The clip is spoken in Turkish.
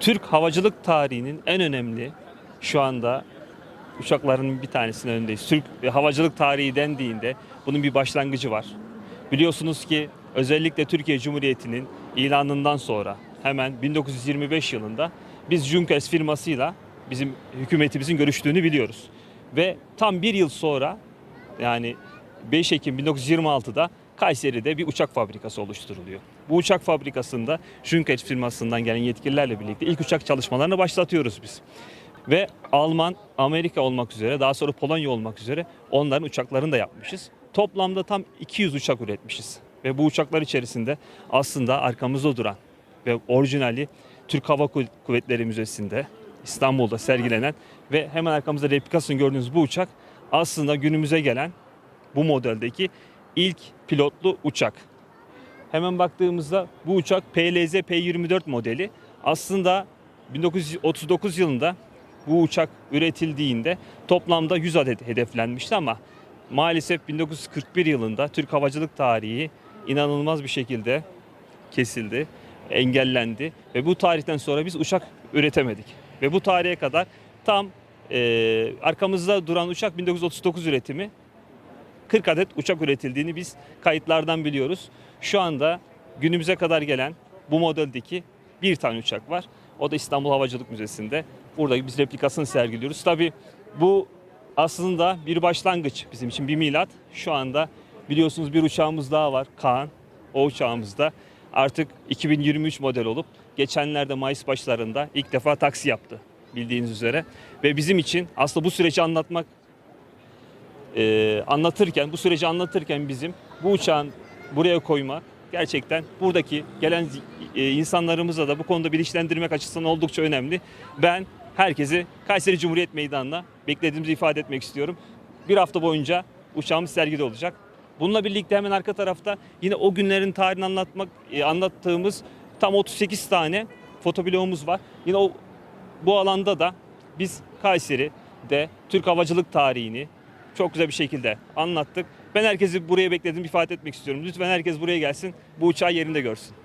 Türk havacılık tarihinin en önemli şu anda uçakların bir tanesinin önündeyiz. Türk havacılık tarihi dendiğinde bunun bir başlangıcı var. Biliyorsunuz ki özellikle Türkiye Cumhuriyeti'nin ilanından sonra hemen 1925 yılında biz Junkers firmasıyla bizim hükümetimizin görüştüğünü biliyoruz. Ve tam bir yıl sonra yani 5 Ekim 1926'da Kayseri'de bir uçak fabrikası oluşturuluyor. Bu uçak fabrikasında Junkers firmasından gelen yetkililerle birlikte ilk uçak çalışmalarını başlatıyoruz biz. Ve Alman, Amerika olmak üzere daha sonra Polonya olmak üzere onların uçaklarını da yapmışız. Toplamda tam 200 uçak üretmişiz. Ve bu uçaklar içerisinde aslında arkamızda duran ve orijinali Türk Hava Kuvvetleri Müzesi'nde İstanbul'da sergilenen ve hemen arkamızda replikasını gördüğünüz bu uçak aslında günümüze gelen bu modeldeki ilk pilotlu uçak. Hemen baktığımızda bu uçak PLZ P24 modeli. Aslında 1939 yılında bu uçak üretildiğinde toplamda 100 adet hedeflenmişti ama maalesef 1941 yılında Türk havacılık tarihi inanılmaz bir şekilde kesildi, engellendi ve bu tarihten sonra biz uçak üretemedik. Ve bu tarihe kadar tam eee, arkamızda duran uçak 1939 üretimi 40 adet uçak üretildiğini biz kayıtlardan biliyoruz. Şu anda günümüze kadar gelen bu modeldeki bir tane uçak var. O da İstanbul Havacılık Müzesi'nde. Burada biz replikasını sergiliyoruz. Tabii bu aslında bir başlangıç bizim için bir milat. Şu anda biliyorsunuz bir uçağımız daha var Kaan. O uçağımızda artık 2023 model olup geçenlerde Mayıs başlarında ilk defa taksi yaptı bildiğiniz üzere. Ve bizim için aslında bu süreci anlatmak e, anlatırken, bu süreci anlatırken bizim bu uçağın buraya koymak gerçekten buradaki gelen e, insanlarımıza da bu konuda bilinçlendirmek açısından oldukça önemli. Ben herkesi Kayseri Cumhuriyet Meydanı'na beklediğimizi ifade etmek istiyorum. Bir hafta boyunca uçağımız sergide olacak. Bununla birlikte hemen arka tarafta yine o günlerin tarihini anlatmak e, anlattığımız tam 38 tane fotobloğumuz var. Yine o bu alanda da biz Kayseri'de Türk havacılık tarihini çok güzel bir şekilde anlattık. Ben herkesi buraya beklediğimi ifade etmek istiyorum. Lütfen herkes buraya gelsin. Bu uçağı yerinde görsün.